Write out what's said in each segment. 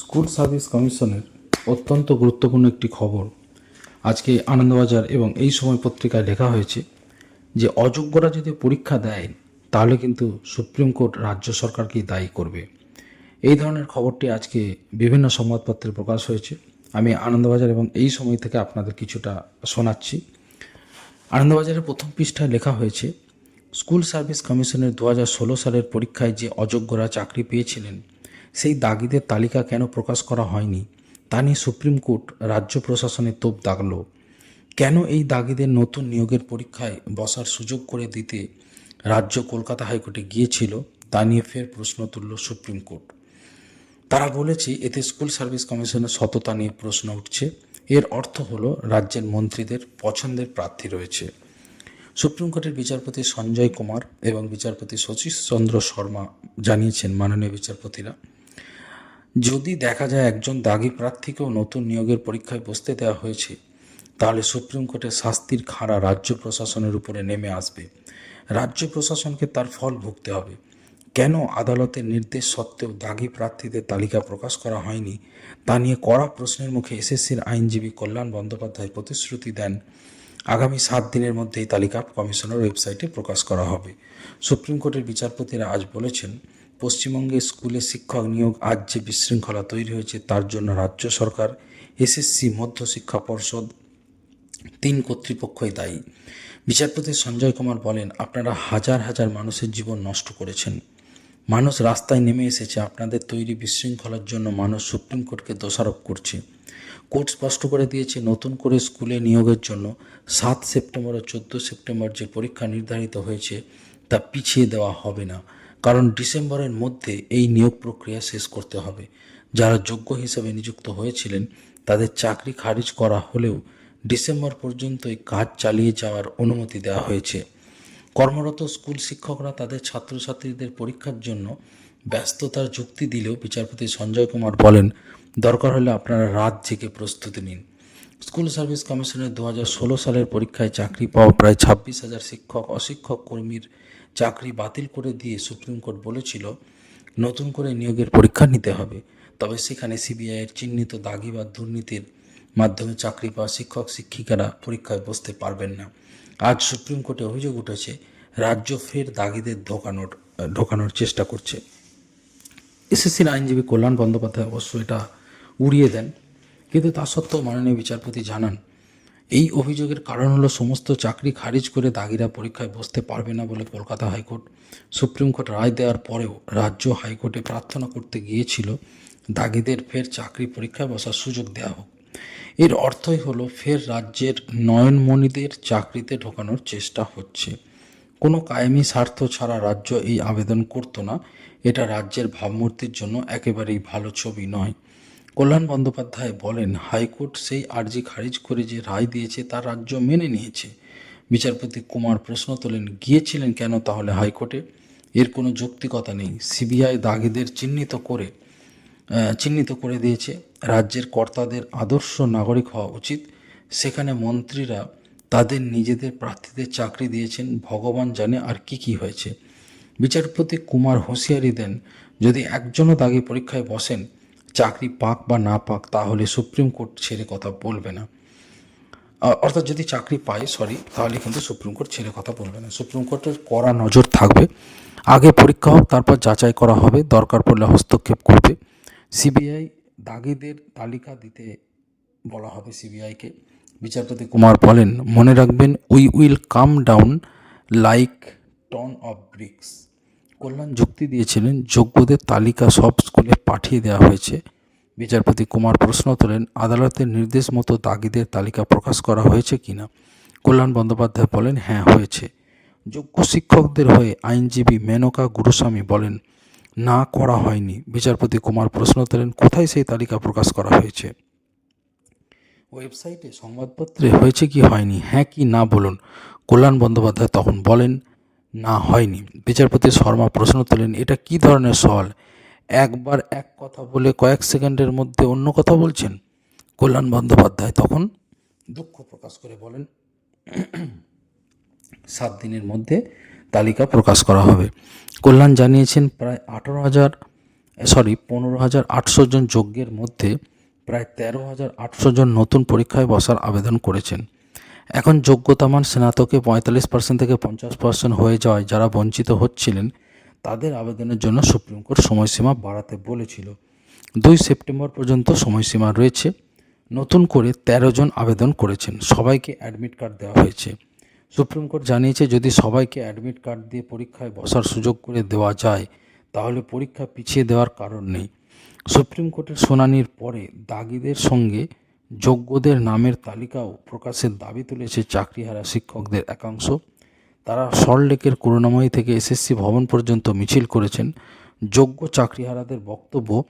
School service কমিশনের অত্যন্ত গুরুত্বপূর্ণ একটি খবর। আজকে আনন্দবাজার এবং এই সময় পত্রিকায় লেখা হয়েছে যে, অযোগ্যরা যদি পরীক্ষা দেয়, তাহলে কিন্তু সুপ্রিম কোর্ট রাজ্য সরকারকেই দায়ী করবে। এই ধরনের খবরটি আজকে বিভিন্ন সংবাদপত্রে প্রকাশ হয়েছে। আমি আনন্দবাজার এবং এই সময় থেকে আপনাদের কিছুটা শোনাচ্ছি। আনন্দবাজারের প্রথম পৃষ্ঠায় লেখা হয়েছে, স্কুল সার্ভিস কমিশনের দু সালের পরীক্ষায় যে অযোগ্যরা চাকরি পেয়েছিলেন সেই দাগিদের তালিকা কেন প্রকাশ করা হয়নি? তা নিয়ে সুপ্রিম কোর্ট রাজ্য প্রশাসনের তোপ দাগল। কেন এই দাগিদের নতুন নিয়োগের পরীক্ষায় বসার সুযোগ করে দিতে রাজ্য কলকাতা হাইকোর্টে গিয়েছিল? তা নিয়ে ফের প্রশ্ন তুলল সুপ্রিম কোর্ট। তারা বলেছে, এতে স্কুল সার্ভিস কমিশনের সততা নিয়ে প্রশ্ন উঠছে। এর অর্থ হল, রাজ্যের মন্ত্রীদের পছন্দের প্রার্থী রয়েছে। সুপ্রিম কোর্টের বিচারপতি সঞ্জয় কুমার এবং বিচারপতি শশীশ চন্দ্র শর্মা জানিয়েছেন মাননীয় বিচারপতিরা। যদি দেখা যায় একজন দাগি প্রার্থীকেও নতুন নিয়োগের পরীক্ষায় বসতে দেওয়া হয়েছে, তাহলে সুপ্রিম কোর্টের শাস্তির খাড়া রাজ্য প্রশাসনের উপরে নেমে আসবে। রাজ্য প্রশাসনকে তার ফল ভুগতে হবে। কেন আদালতের নির্দেশ সত্ত্বেও দাগি প্রার্থীদের তালিকা প্রকাশ করা হয়নি, তা নিয়ে কড়া প্রশ্নের মুখে এসএসসির আইনজীবী কল্যাণ বন্দ্যোপাধ্যায় প্রতিশ্রুতি দেন। আগামী সাত দিনের মধ্যে এই তালিকা কমিশনের ওয়েবসাইটে প্রকাশ করা হবে। সুপ্রিম কোর্টের বিচারপতিরা আজ বলেছেন পশ্চিমবঙ্গে স্কুলে শিক্ষক নিয়োগ আজ যে বিশৃঙ্খলা তৈরি হয়েছে, তার জন্য রাজ্য সরকার, এসএসসি মধ্য শিক্ষা পর্ষদ তিন কর্তৃপক্ষই দায়ী। বিচারপতি সঞ্জয় কুমার বলেন, আপনারা হাজার হাজার মানুষের জীবন নষ্ট করেছেন। মানুষ রাস্তায় নেমে এসেছে, আপনাদের তৈরি বিশৃঙ্খলার জন্য মানুষ সুপ্রিম কোর্টকে দোষারোপ করছে। কোর্ট স্পষ্ট করে দিয়েছে, নতুন করে স্কুলে নিয়োগের জন্য সাত সেপ্টেম্বর ও চোদ্দ সেপ্টেম্বর যে পরীক্ষা নির্ধারিত হয়েছে, তা পিছিয়ে দেওয়া হবে না। কারণ ডিসেম্বরের মধ্যে এই নিয়োগ প্রক্রিয়া শেষ করতে হবে। যারা যোগ্য হিসেবে নিযুক্ত হয়েছিলেন, তাদের চাকরি খারিজ করা হলেও ডিসেম্বর পর্যন্তই কাজ চালিয়ে যাওয়ার অনুমতি দেওয়া হয়েছে। কর্মরত স্কুল শিক্ষকরা তাদের ছাত্রছাত্রীদের পরীক্ষার জন্য ব্যস্ততার যুক্তি দিলেও বিচারপতি সঞ্জয় কুমার বলেন, দরকার হলে আপনারা রাত জেগে প্রস্তুতি নিন। স্কুল সার্ভিস কমিশনের দু সালের পরীক্ষায় চাকরি পাওয়া প্রায় ছাব্বিশ হাজার শিক্ষক, অশিক্ষক কর্মীর চাকরি বাতিল করে দিয়ে সুপ্রিম কোর্ট বলেছিল, নতুন করে নিয়োগের পরীক্ষা নিতে হবে। তবে সেখানে সিবিআইয়ের চিহ্নিত দাগি বা দুর্নীতির মাধ্যমে চাকরি পাওয়া শিক্ষক, শিক্ষিকারা পরীক্ষায় বসতে পারবেন না। আজ সুপ্রিম কোর্টে অভিযোগ উঠেছে, রাজ্য ফের দাগিদের ঢোকানোর ঢোকানোর চেষ্টা করছে। এসএসসির আইনজীবী কল্যাণ বন্দ্যোপাধ্যায় অবশ্য এটা উড়িয়ে দেন, কিন্তু তা সত্ত্বেও মাননীয় বিচারপতি জানান এই অভিযোগের কারণ হলো সমস্ত চাকরি খারিজ করে দাগিরা পরীক্ষায় বসতে পারবে না বলে Kolkata high court supreme court রায় দেওয়ার পরেও রাজ্য হাইকোর্টে প্রার্থনা করতে গিয়েছিল দাগিদের ফের চাকরি পরীক্ষায় বসার সুযোগ দেওয়া হোক। এর অর্থই হলো ফের রাজ্যের নয়নমণিদের চাকরিতে ঢোকানোর চেষ্টা হচ্ছে। কোনো কায়েমি স্বার্থ ছাড়া রাজ্য এই আবেদন করতো না। এটা রাজ্যের ভাবমূর্তির জন্য একেবারেই ভালো ছবি নয়। কল্যাণ বন্দ্যোপাধ্যায় বলেন, হাইকোর্ট সেই আর্জি খারিজ করে যে রায় দিয়েছে তা রাজ্য মেনে নিয়েছে। বিচারপতি কুমার প্রশ্ন তোলেন, গিয়েছিলেন কেন তাহলে হাইকোর্টে? এর কোনো যৌক্তিকতা নেই। সিবিআই দাগিদের চিহ্নিত করে চিহ্নিত করে দিয়েছে। রাজ্যের কর্তাদের আদর্শ নাগরিক হওয়া উচিত। সেখানে মন্ত্রীরা তাদের নিজেদের প্রার্থীদের চাকরি দিয়েছেন। ভগবান জানে আর কি কি হয়েছে। বিচারপতি কুমার হুঁশিয়ারি দেন, যদি একজনও দাগি পরীক্ষায় বসেন চাকরি পাক বা না পাক, তাহলে সুপ্রিম কোর্ট ছেড়ে কথা বলবে না। অর্থাৎ যদি চাকরি পায় সরি তাহলে কিন্তু সুপ্রিম কোর্ট ছেড়ে কথা বলবে না। সুপ্রিম কোর্টের কড়া নজর থাকবে। আগে পরীক্ষা হোক, তারপর যাচাই করা হবে, দরকার পড়লে হস্তক্ষেপ করবে। সিবিআই দাগিদের তালিকা দিতে বলা হবে সিবিআইকে। বিচারপতি কুমার বলেন, মনে রাখবেন, we will come down like ton of bricks. Kalyan যুক্তি দিয়েছিলেন, যোগ্যদের তালিকা সব স্কুলে পাঠিয়ে দেওয়া হয়েছে। বিচারপতি কুমার প্রশ্ন তোলেন, আদালতের নির্দেশ মতো দাগিদের তালিকা প্রকাশ করা হয়েছে কিনা? কল্যাণ বন্দ্যোপাধ্যায় বলেন হ্যাঁ হয়েছে। যোগ্য শিক্ষকদের হয়ে আইনজীবী মেনকা গুরুস্বামী বলেন, না, করা হয়নি। বিচারপতি কুমার প্রশ্ন তোলেন, কোথায় সেই তালিকা প্রকাশ করা হয়েছে? ওয়েবসাইটে সংবাদপত্রে হয়েছে কি, হয়নি? হ্যাঁ কি, না বলুন। কল্যাণ বন্দ্যোপাধ্যায় তখন বলেন না হয়নি। বিচারপতি শর্মা প্রশ্ন তোলেন, এটা কি ধরনের সওয়াল? একবার এক কথা বলে কয়েক সেকেন্ডের মধ্যে অন্য কথা বলছেন? কল্যাণ বন্দ্যোপাধ্যায় তখন দুঃখ প্রকাশ করে বলেন, সাত দিনের মধ্যে তালিকা প্রকাশ করা হবে। কল্যাণ জানিয়েছেন, প্রায় আঠারো হাজার, সরি, পনেরো হাজার আটশো জন যোগ্যের মধ্যে প্রায় তেরো হাজার আটশো জন নতুন পরীক্ষায় বসার আবেদন করেছেন। এখন যোগ্যতামান স্নাতকে পঁয়তাল্লিশ পার্সেন্ট থেকে পঞ্চাশ পার্সেন্ট হয়ে যাওয়ায় যারা বঞ্চিত হচ্ছিলেন, তাদের আবেদনের জন্য সুপ্রিম কোর্ট সময়সীমা বাড়াতে বলেছিল। দুই সেপ্টেম্বর পর্যন্ত সময়সীমা রয়েছে। নতুন করে ১৩ জন আবেদন করেছেন। সবাইকে অ্যাডমিট কার্ড দেওয়া হয়েছে। সুপ্রিম কোর্ট জানিয়েছে, যদি সবাইকে অ্যাডমিট কার্ড দিয়ে পরীক্ষায় বসার সুযোগ করে দেওয়া যায়, তাহলে পরীক্ষা পিছিয়ে দেওয়ার কারণ নেই। সুপ্রিম কোর্টের শুনানির পরে দাগিদের সঙ্গে যোগ্যদের নামের তালিকাও প্রকাশের দাবি তুলেছে চাকরিহারা শিক্ষকদের একাংশ। তারা সল্টলেকের করুণাময়ী থেকে এসএসসি ভবন পর্যন্ত মিছিল করেছেন। যোগ্য চাকরিহারাদের বক্তব্য,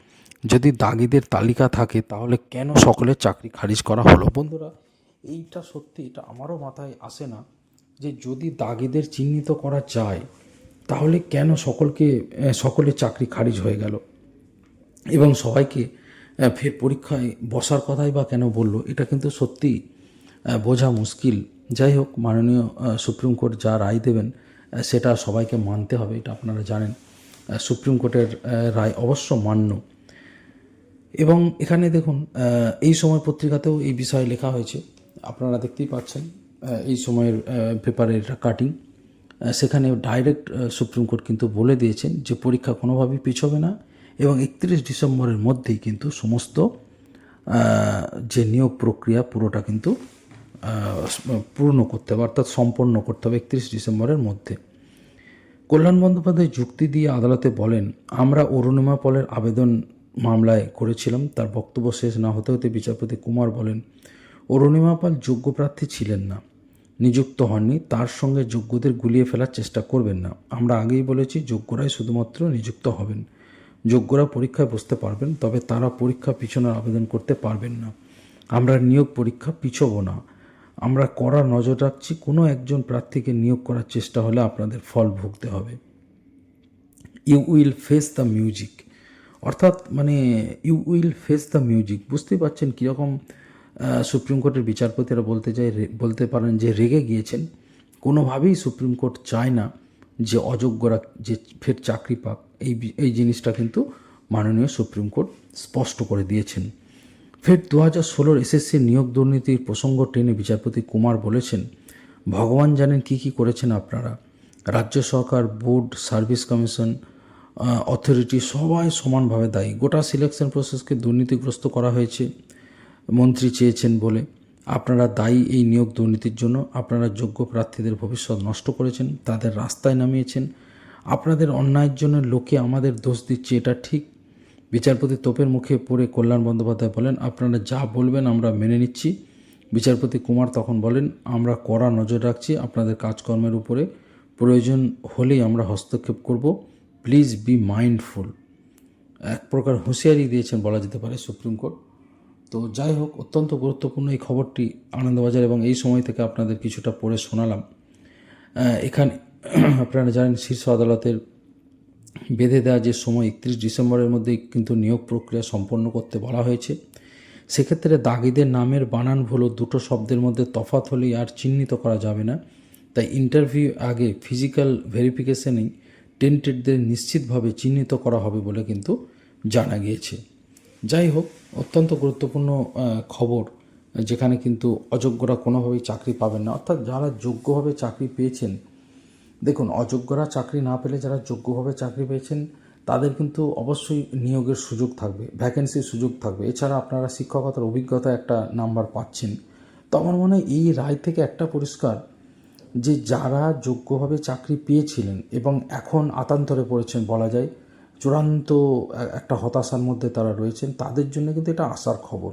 যদি দাগিদের তালিকা থাকে, তাহলে কেন সকলের চাকরি খারিজ করা হলো? বন্ধুরা, এইটা সত্যি, এটা আমারও মাথায় আসে না যে যদি দাগিদের চিহ্নিত করা যায়, তাহলে কেন সকলকে সকলের চাকরি খারিজ হয়ে গেল? এবং সবাইকে ফের পরীক্ষায় বসার কথাই বা কেন বলল, এটা কিন্তু সত্যি বোঝা মুশকিল। যাই হোক, মাননীয় সুপ্রিম কোর্ট যা রায় দেবেন সেটা সবাইকে মানতে হবে, এটা আপনারা জানেন। সুপ্রিম কোর্টের রায় অবশ্য মান্য। এবং এখানে দেখুন এই সময় পত্রিকাতেও এই বিষয়ে লেখা হয়েছে। আপনারা দেখতেই পাচ্ছেন এই সময়ের পেপারের কাটিং। সেখানে ডাইরেক্ট সুপ্রিম কোর্ট কিন্তু বলে দিয়েছেন যে পরীক্ষা কোনোভাবেই পিছবে না। এবং একত্রিশ ডিসেম্বরের মধ্যেই কিন্তু সমস্ত যে নিয়োগ প্রক্রিয়া পুরোটা কিন্তু পূর্ণ করতে হবে, অর্থাৎ সম্পন্ন করতে হবে একত্রিশ ডিসেম্বরের মধ্যে। কল্যাণ বন্দ্যোপাধ্যায় যুক্তি দিয়ে আদালতে বলেন, আমরা অরুণিমা পলের আবেদন মামলায় করেছিলাম, তার বক্তব্য শেষ না হতে হতে বিচারপতি কুমার বলেন, অরুণিমা পাল যোগ্য প্রার্থী ছিলেন না, নিযুক্ত হননি, তার সঙ্গে যোগ্যদের গুলিয়ে ফেলার চেষ্টা করবেন না। আমরা আগেই বলেছি, যোগ্যরাই শুধুমাত্র নিযুক্ত হবেন। যোগ্যরা পরীক্ষায় বসতে পারবেন, তবে তারা পরীক্ষা পিছনের আবেদন করতে পারবেন না। আমরা নিয়োগ পরীক্ষা পিছব না। আমরা কড়া নজর রাখছি, কোনো একজন প্রার্থীকে নিয়োগ করার চেষ্টা হলে আপনাদের ফল ভুগতে হবে। You will face the music অর্থাৎ মানে you will face the music বুঝতেই পারছেন কীরকম সুপ্রিম কোর্টের বিচারপতিরা বলতে চাই বলতে পারেন যে রেগে গিয়েছেন। কোনোভাবেই সুপ্রিম কোর্ট চায় না। যে অযোগ্যরা যে ফের চাকরি পাক, এই এই জিনিসটা কিন্তু মাননীয় সুপ্রিম কোর্ট স্পষ্ট করে দিয়েছেন। ফের দু হাজার ষোলোর এসএসসি নিয়োগ দুর্নীতির প্রসঙ্গ টেনে বিচারপতি কুমার বলেছেন, ভগবান জানেন কি কি করেছেন আপনারা। রাজ্য সরকার, বোর্ড, সার্ভিস কমিশন অথরিটি সবাই সমানভাবে দায়ী। গোটা সিলেকশন প্রসেসকে দুর্নীতিগ্রস্ত করা হয়েছে। মন্ত্রী চেয়েছেন বলে আপনারা দায়ী এই নিয়োগ দুর্নীতির জন্য, আপনারা যোগ্য প্রার্থীদের ভবিষ্যৎ নষ্ট করেছেন, তাদের রাস্তায় নামিয়েছেন, আপনাদের অন্যায়ের জন্য লোকে আমাদের দোষ দিচ্ছে, এটা ঠিক। বিচারপতি তোপের মুখে পড়ে কল্যাণ বন্দ্যোপাধ্যায় বলেন, আপনারা যা বলবেন আমরা মেনে নিচ্ছি। বিচারপতি কুমার তখন বলেন, আমরা কড়া নজর রাখছি, আপনাদের কাজকর্মের উপরে। প্রয়োজন হলেই আমরা হস্তক্ষেপ করব। Please be mindful. এক প্রকার হুঁশিয়ারি দিয়েছেন বলা যেতে পারে সুপ্রিম কোর্ট। তো যাই হোক, অত্যন্ত গুরুত্বপূর্ণ এই খবরটি আনন্দবাজার এবং এই সময় থেকে আপনাদের কিছুটা পড়ে শোনালাম। এখানে আপনারা জানেন, শীর্ষ আদালতের বেঁধে দেওয়া যে সময় একত্রিশ ডিসেম্বরের মধ্যেই কিন্তু নিয়োগ প্রক্রিয়া সম্পন্ন করতে বলা হয়েছে, সেক্ষেত্রে দাগিদের নামের বানান ভুল দুটো শব্দের মধ্যে তফাৎ হলেই আর চিহ্নিত করা যাবে না। তাই ইন্টারভিউ আগে ফিজিক্যাল ভেরিফিকেশনেই টেন্টেডদের নিশ্চিতভাবে চিহ্নিত করা হবে বলে কিন্তু জানা গিয়েছে। যাই হোক অত্যন্ত গুরুত্বপূর্ণ খবর, যেখানে কিন্তু অযোগ্যরা কোনোভাবেই চাকরি পাবেন না। অর্থাৎ যারা যোগ্যভাবে চাকরি পেয়েছেন, দেখুন, অযোগ্যরা চাকরি না পেলে যারা যোগ্যভাবে চাকরি পেয়েছেন, তাদের কিন্তু অবশ্যই নিয়োগের সুযোগ থাকবে ভ্যাকেন্সির সুযোগ থাকবে। এছাড়া আপনারা শিক্ষকতার অভিজ্ঞতা একটা নাম্বার পাচ্ছেন। তো আমার মনে হয় এই রায় থেকে একটা পরিষ্কার যে যারা যোগ্যভাবে চাকরি পেয়েছিলেন এবং এখন আতান্তরে পড়েছেন বলা যায় চূড়ান্ত একটা হতাশার মধ্যে তারা রয়েছেন। তাদের জন্য কিন্তু এটা আশার খবর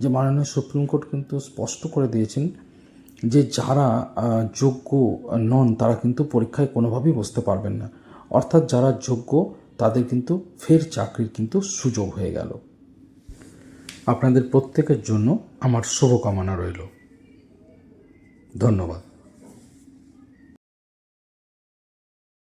যে মাননীয় সুপ্রিম কোর্ট কিন্তু স্পষ্ট করে দিয়েছেন যে যারা যোগ্য নন তারা কিন্তু পরীক্ষায় কোনোভাবেই বসতে পারবেন না। অর্থাৎ যারা যোগ্য তাদের কিন্তু ফের চাকরির কিন্তু সুযোগ হয়ে গেল। আপনাদের প্রত্যেকের জন্য আমার শুভকামনা রইল। ধন্যবাদ।